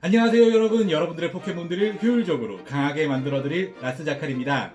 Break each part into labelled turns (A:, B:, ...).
A: 안녕하세요 여러분. 여러분들의 포켓몬들을 효율적으로 강하게 만들어드릴 라스자칼입니다.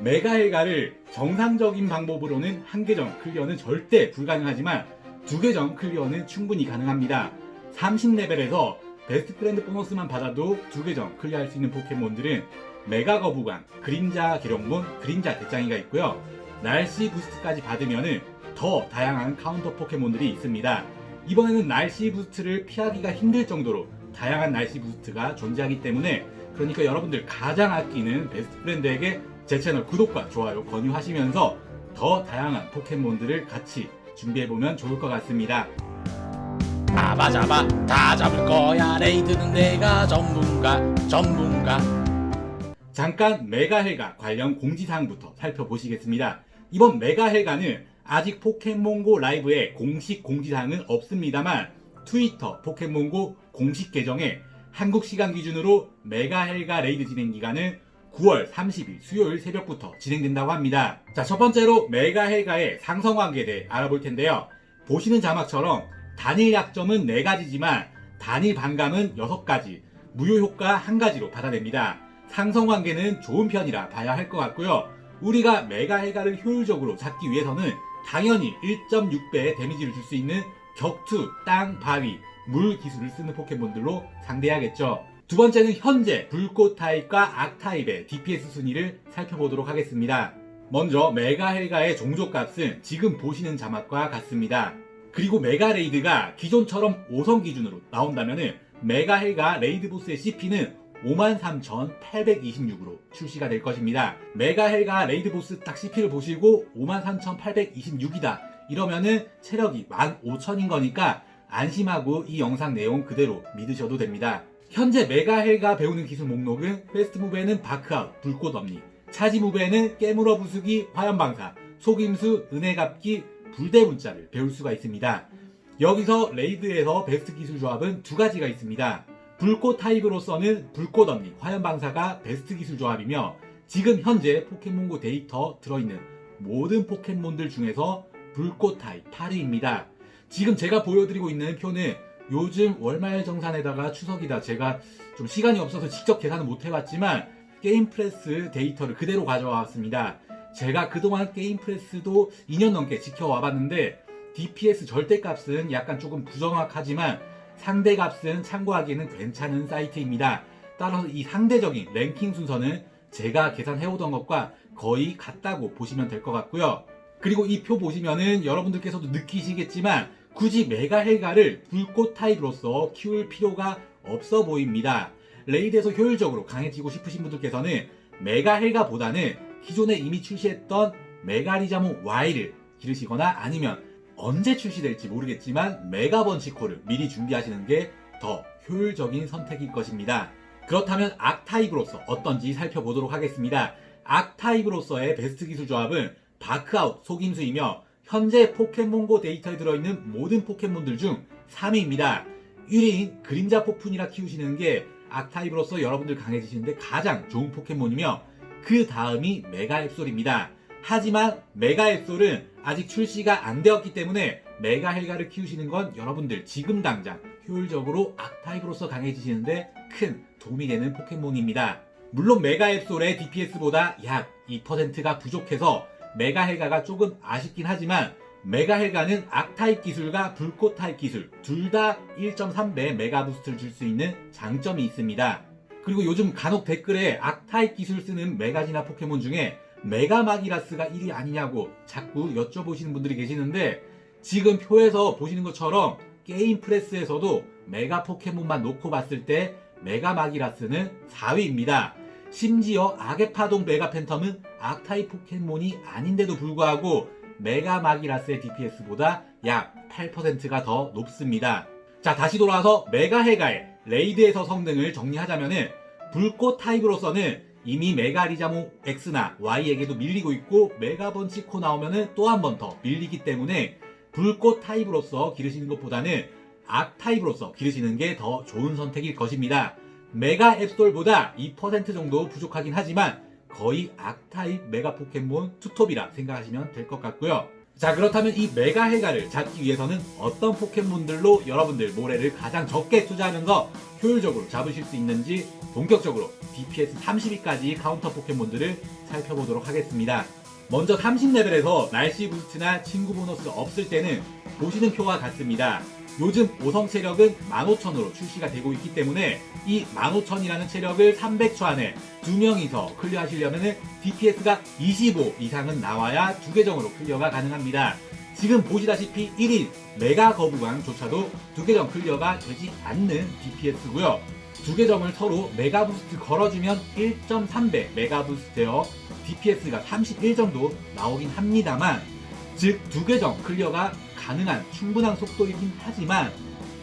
A: 메가헬가를 정상적인 방법으로는 한 계정 클리어는 절대 불가능하지만 두 계정 클리어는 충분히 가능합니다. 30레벨에서 베스트 프렌드 보너스만 받아도 두 계정 클리어할 수 있는 포켓몬들은 메가 거부광, 그림자 기령몬, 그림자 대장이가 있고요. 날씨 부스트까지 받으면은 더 다양한 카운터 포켓몬들이 있습니다. 이번에는 날씨 부스트를 피하기가 힘들 정도로 다양한 날씨 부스트가 존재하기 때문에 그러니까 여러분들 가장 아끼는 베스트 프렌드에게 제 채널 구독과 좋아요 권유하시면서 더 다양한 포켓몬들을 같이 준비해보면 좋을 것 같습니다.
B: 잡아 잡아 다 잡을 거야 레이드는 내가 전문가 전문가
A: 잠깐 메가헬가 관련 공지사항부터 살펴보시겠습니다. 이번 메가헬가는 아직 포켓몬고 라이브에 공식 공지사항은 없습니다만 트위터 포켓몬고 공식 계정에 한국 시간 기준으로 메가헬가 레이드 진행 기간은 9월 30일 수요일 새벽부터 진행된다고 합니다. 자, 첫 번째로 메가헬가의 상성 관계에 대해 알아볼 텐데요. 보시는 자막처럼 단일 약점은 4가지지만 단일 반감은 6가지, 무효 효과 1가지로 받아냅니다. 상성 관계는 좋은 편이라 봐야 할 것 같고요. 우리가 메가헬가를 효율적으로 잡기 위해서는 당연히 1.6배의 데미지를 줄 수 있는 격투, 땅, 바위, 물 기술을 쓰는 포켓몬들로 상대해야겠죠. 두 번째는 현재 불꽃 타입과 악 타입의 DPS 순위를 살펴보도록 하겠습니다. 먼저 메가 헬가의 종족값은 지금 보시는 자막과 같습니다. 그리고 메가 레이드가 기존처럼 5성 기준으로 나온다면은 메가 헬가 레이드 보스의 CP는 53,826으로 출시가 될 것입니다. 메가 헬가 레이드 보스 딱 CP를 보시고 53,826이다. 이러면은 체력이 15,000인 거니까 안심하고 이 영상 내용 그대로 믿으셔도 됩니다. 현재 메가헬가 배우는 기술 목록은 페스트 무브에는 바크아웃, 불꽃 엄니, 차지 무브에는 깨물어 부수기, 화염방사, 속임수, 은혜갑기, 불대 문자를 배울 수가 있습니다. 여기서 레이드에서 베스트 기술 조합은 두 가지가 있습니다. 불꽃 타입으로서는 불꽃 언니, 화염방사가 베스트 기술 조합이며 지금 현재 포켓몬고 데이터 들어있는 모든 포켓몬들 중에서 불꽃 타입 8위입니다. 지금 제가 보여드리고 있는 표는 요즘 월말 정산에다가 추석이다 제가 좀 시간이 없어서 직접 계산을 못 해봤지만 게임 프레스 데이터를 그대로 가져와 왔습니다. 제가 그동안 게임 프레스도 2년 넘게 지켜와 봤는데 DPS 절대값은 약간 조금 부정확하지만 상대값은 참고하기에는 괜찮은 사이트입니다. 따라서 이 상대적인 랭킹 순서는 제가 계산해오던 것과 거의 같다고 보시면 될 것 같고요. 그리고 이 표 보시면은 여러분들께서도 느끼시겠지만 굳이 메가헬가를 불꽃 타입으로서 키울 필요가 없어 보입니다. 레이드에서 효율적으로 강해지고 싶으신 분들께서는 메가헬가보다는 기존에 이미 출시했던 메가리자몽 Y를 기르시거나 아니면 언제 출시될지 모르겠지만 메가번치코를 미리 준비하시는 게 더 효율적인 선택일 것입니다. 그렇다면 악타입으로서 어떤지 살펴보도록 하겠습니다. 악타입으로서의 베스트 기술 조합은 바크아웃 속임수이며 현재 포켓몬고 데이터에 들어있는 모든 포켓몬들 중 3위입니다. 1위인 그림자 폭풍이라 키우시는 게 악타입으로서 여러분들 강해지시는데 가장 좋은 포켓몬이며 그 다음이 메가 앱솔입니다. 하지만 메가 앱솔은 아직 출시가 안 되었기 때문에 메가 헬가를 키우시는 건 여러분들 지금 당장 효율적으로 악타입으로서 강해지시는데 큰 도움이 되는 포켓몬입니다. 물론 메가 앱솔의 DPS보다 약 2%가 부족해서 메가헬가가 조금 아쉽긴 하지만 메가헬가는 악타입 기술과 불꽃 타입 기술 둘 다 1.3배 메가 부스트를 줄 수 있는 장점이 있습니다. 그리고 요즘 간혹 댓글에 악타입 기술 쓰는 메가지나 포켓몬 중에 메가마기라스가 1위 아니냐고 자꾸 여쭤보시는 분들이 계시는데 지금 표에서 보시는 것처럼 게임 프레스에서도 메가 포켓몬만 놓고 봤을 때 메가마기라스는 4위입니다. 심지어 악의 파동 메가 팬텀은 악타입 포켓몬이 아닌데도 불구하고 메가 마기라스의 DPS보다 약 8%가 더 높습니다. 자, 다시 돌아와서 메가 해가의 레이드에서 성능을 정리하자면은 불꽃 타입으로서는 이미 메가 리자몽 X나 Y에게도 밀리고 있고 메가 번치코 나오면은 또 한 번 더 밀리기 때문에 불꽃 타입으로서 기르시는 것보다는 악 타입으로서 기르시는 게 더 좋은 선택일 것입니다. 메가 앱솔보다 2% 정도 부족하긴 하지만 거의 악 타입 메가 포켓몬 투톱이라 생각하시면 될 것 같고요. 자 그렇다면 이 메가 헬가를 잡기 위해서는 어떤 포켓몬들로 여러분들 모래를 가장 적게 투자하면서 효율적으로 잡으실 수 있는지 본격적으로 DPS 32까지 카운터 포켓몬들을 살펴보도록 하겠습니다. 먼저 30레벨에서 날씨 부스트나 친구 보너스 없을 때는 보시는 표와 같습니다. 요즘 5성 체력은 15,000으로 출시가 되고 있기 때문에 이 15,000이라는 체력을 300초 안에 두 명이서 클리어 하시려면 DPS가 25 이상은 나와야 두 계정으로 클리어가 가능합니다. 지금 보시다시피 1인 메가 거부광조차도 두 계정 클리어가 되지 않는 DPS고요. 두 계정을 서로 메가 부스트 걸어주면 1.3배 메가 부스트 되어 DPS가 31 정도 나오긴 합니다만 즉 두 계정 클리어가 가능한 충분한 속도이긴 하지만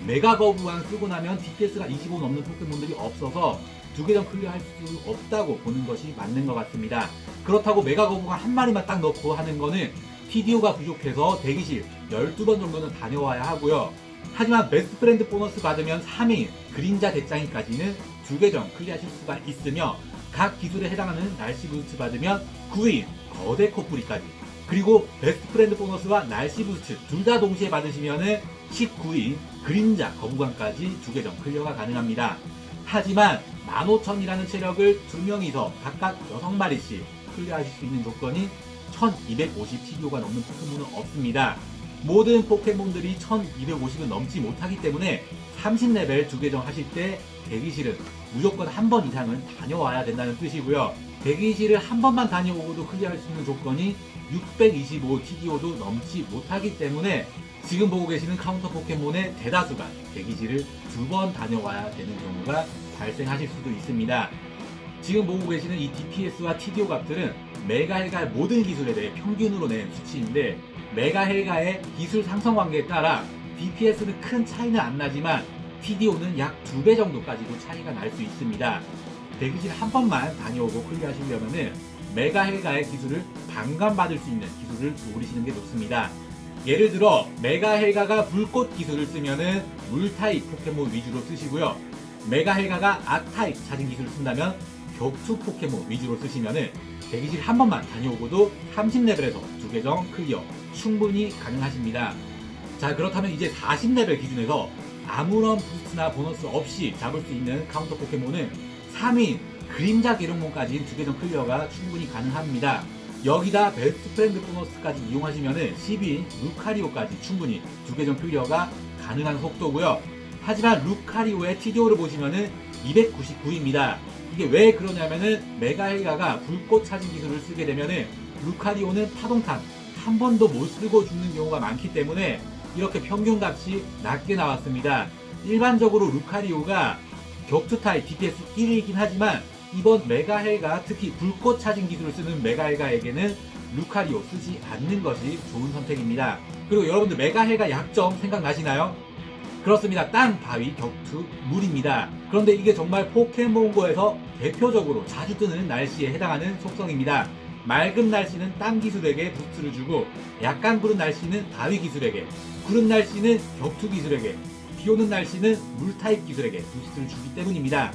A: 메가 거부왕 쓰고 나면 DPS가 25 넘는 포켓몬들이 없어서 두 계정 클리어할 수 없다고 보는 것이 맞는 것 같습니다. 그렇다고 메가 거부왕 한 마리만 딱 넣고 하는 거는 TDO가 부족해서 대기실 12번 정도는 다녀와야 하고요. 하지만 베스트 프렌드 보너스 받으면 3인 그림자 대장이까지는 두 계정 클리어하실 수가 있으며 각 기술에 해당하는 날씨 부스트 받으면 9인 거대 코뿌리까지 그리고 베스트 프렌드 보너스와 날씨 부스트 둘 다 동시에 받으시면은 19인 그림자 거부감까지 두 계정 클리어가 가능합니다. 하지만 15,000이라는 체력을 두 명이서 각각 6마리씩 클리어하실 수 있는 조건이 1250 TDO가 넘는 포켓몬은 없습니다. 모든 포켓몬들이 1250은 넘지 못하기 때문에 30레벨 두 계정 하실 때 대기실은 무조건 한 번 이상은 다녀와야 된다는 뜻이고요. 대기실을 한 번만 다녀오고도 클리어할 수 있는 조건이 625 TDO도 넘지 못하기 때문에 지금 보고 계시는 카운터 포켓몬의 대다수가 대기실을 두 번 다녀와야 되는 경우가 발생하실 수도 있습니다. 지금 보고 계시는 이 DPS와 TDO 값들은 헬가의 모든 기술에 대해 평균으로 낸 수치인데 메가 헬가의 기술 상승 관계에 따라 DPS는 큰 차이는 안 나지만 TDO는 약두배 정도까지도 차이가 날 수 있습니다. 대기실 한 번만 다녀오고 클리어하시려면은 메가 헬가의 기술을 반감받을 수 있는 기술을 노리시는 게 좋습니다. 예를 들어 메가 헬가가 불꽃 기술을 쓰면은 물 타입 포켓몬 위주로 쓰시고요. 메가 헬가가 악 타입 자진 기술을 쓴다면 격투 포켓몬 위주로 쓰시면은 대기실 한 번만 다녀오고도 30레벨에서 두 계정 클리어 충분히 가능하십니다. 자 그렇다면 이제 40레벨 기준에서 아무런 부스트나 보너스 없이 잡을 수 있는 카운터 포켓몬은 3인 그림자 기록몬까지 두 계정 클리어가 충분히 가능합니다. 여기다 베스트 프렌드 보너스까지 이용하시면은 12인 루카리오까지 충분히 두 계정 클리어가 가능한 속도고요. 하지만 루카리오의 TDO를 보시면은 299입니다. 이게 왜 그러냐면은 메가헬가가 불꽃 차진 기술을 쓰게 되면은 루카리오는 파동탄 한 번도 못 쓰고 죽는 경우가 많기 때문에 이렇게 평균 값이 낮게 나왔습니다. 일반적으로 루카리오가 격투 타입 DPS 1이긴 하지만 이번 메가헬가 특히 불꽃 차진 기술을 쓰는 메가헬가에게는 루카리오 쓰지 않는 것이 좋은 선택입니다. 그리고 여러분들 메가헬가 약점 생각나시나요? 그렇습니다. 땅, 바위, 격투, 물입니다. 그런데 이게 정말 포켓몬고에서 대표적으로 자주 뜨는 날씨에 해당하는 속성입니다. 맑은 날씨는 땅 기술에게 부스트를 주고 약간 구른 날씨는 바위 기술에게 구른 날씨는 격투 기술에게 비 오는 날씨는 물 타입 기술에게 부스트를 주기 때문입니다.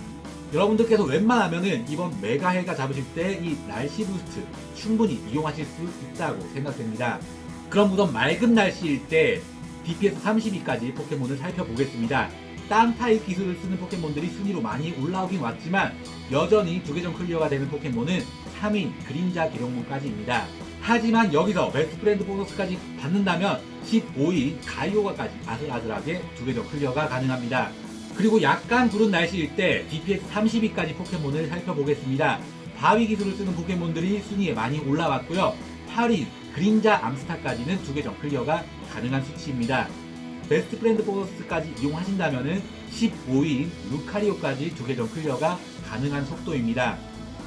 A: 여러분들께서 웬만하면은 이번 메가헬가 잡으실 때 이 날씨 부스트 충분히 이용하실 수 있다고 생각됩니다. 그럼 우선 맑은 날씨일 때 DPS 32까지 포켓몬을 살펴보겠습니다. 땅 타입 기술을 쓰는 포켓몬들이 순위로 많이 올라오긴 왔지만 여전히 두 계정 클리어가 되는 포켓몬은 3인 그림자 기록몬까지입니다. 하지만 여기서 베스트 프렌드 보너스까지 받는다면 15인 가이오가까지 아슬아슬하게 두 계정 클리어가 가능합니다. 그리고 약간 구른 날씨일 때 DPS 32까지 포켓몬을 살펴보겠습니다. 바위 기술을 쓰는 포켓몬들이 순위에 많이 올라왔고요. 8인 그림자 암스타까지는 두 계정 클리어가 가능한 수치입니다. 베스트 프렌드 보너스까지 이용하신다면 15인 루카리오까지 두 계정 클리어가 가능한 속도입니다.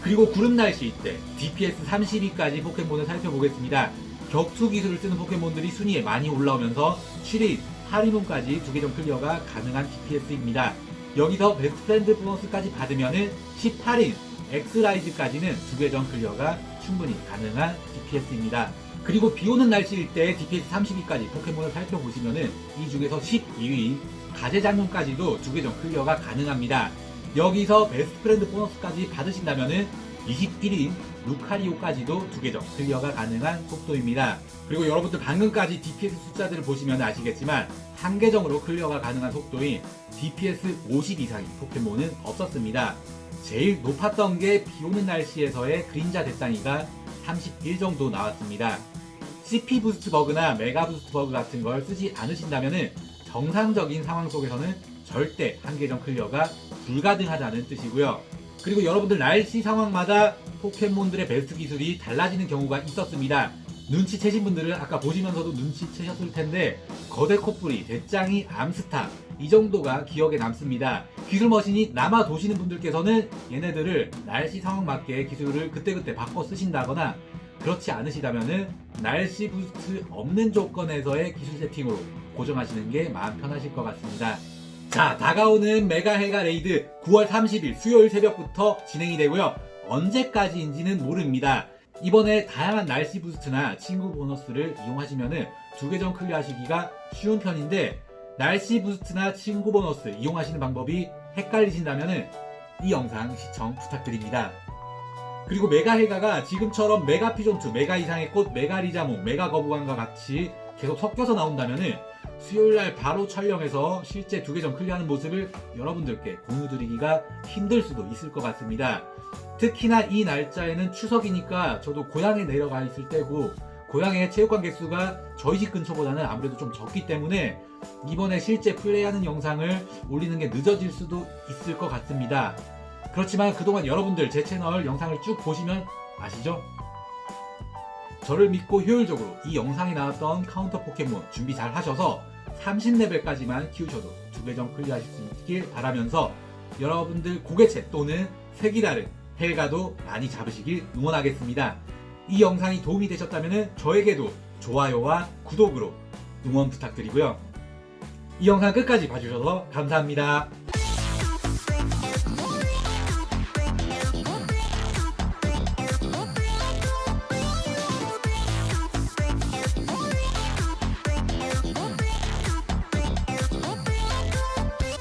A: 그리고 구름 날씨일 때 DPS 32까지 포켓몬을 살펴보겠습니다. 격투 기술을 쓰는 포켓몬들이 순위에 많이 올라오면서 7인 하리몬까지 두 계정 클리어가 가능한 DPS입니다. 여기서 베스트 프렌드 보너스까지 받으면은 18인 엑스라이즈까지는 두 계정 클리어가 충분히 가능한 DPS입니다. 그리고 비 오는 날씨일 때 DPS 32까지 포켓몬을 살펴보시면은 이 중에서 12위 가재장군까지도 두 계정 클리어가 가능합니다. 여기서 베스트 프렌드 보너스까지 받으신다면은 21인 루카리오까지도 두 계정 클리어가 가능한 속도입니다. 그리고 여러분들 방금까지 DPS 숫자들을 보시면 아시겠지만 한 계정으로 클리어가 가능한 속도인 DPS 50 이상의 포켓몬은 없었습니다. 제일 높았던 게 비 오는 날씨에서의 그림자 대장이가 31 정도 나왔습니다. CP 부스트 버그나 메가 부스트 버그 같은 걸 쓰지 않으신다면 정상적인 상황 속에서는 절대 한 계정 클리어가 불가능하다는 뜻이고요. 그리고 여러분들 날씨 상황마다 포켓몬들의 베스트 기술이 달라지는 경우가 있었습니다. 눈치채신 분들은 아까 보시면서도 눈치채셨을 텐데 거대 코뿔이, 대짱이, 암스타 이 정도가 기억에 남습니다. 기술 머신이 남아 도시는 분들께서는 얘네들을 날씨 상황 맞게 기술을 그때그때 바꿔 쓰신다거나 그렇지 않으시다면은 날씨 부스트 없는 조건에서의 기술 세팅으로 고정하시는 게 마음 편하실 것 같습니다. 자, 다가오는 메가 헬가 레이드 9월 30일 수요일 새벽부터 진행이 되고요. 언제까지인지는 모릅니다. 이번에 다양한 날씨 부스트나 친구 보너스를 이용하시면은 두 계정 클리어하시기가 쉬운 편인데 날씨 부스트나 친구 보너스 이용하시는 방법이 헷갈리신다면은 이 영상 시청 부탁드립니다. 그리고 메가 헬가가 지금처럼 메가 피존2, 메가 이상의 꽃, 메가 리자몽, 메가 거부감과 같이 계속 섞여서 나온다면은 수요일날 바로 촬영해서 실제 두 계정 클리어하는 모습을 여러분들께 공유드리기가 힘들 수도 있을 것 같습니다. 특히나 이 날짜에는 추석이니까 저도 고향에 내려가 있을 때고 고향의 체육관 개수가 저희 집 근처보다는 아무래도 좀 적기 때문에 이번에 실제 플레이하는 영상을 올리는 게 늦어질 수도 있을 것 같습니다. 그렇지만 그동안 여러분들 제 채널 영상을 쭉 보시면 아시죠? 저를 믿고 효율적으로 이 영상에 나왔던 카운터 포켓몬 준비 잘 하셔서 30레벨까지만 키우셔도 두 계정 클리어하실 수 있길 바라면서 여러분들 고개채 또는 색이다른 헬가도 많이 잡으시길 응원하겠습니다. 이 영상이 도움이 되셨다면 저에게도 좋아요와 구독으로 응원 부탁드리고요. 이 영상 끝까지 봐주셔서 감사합니다.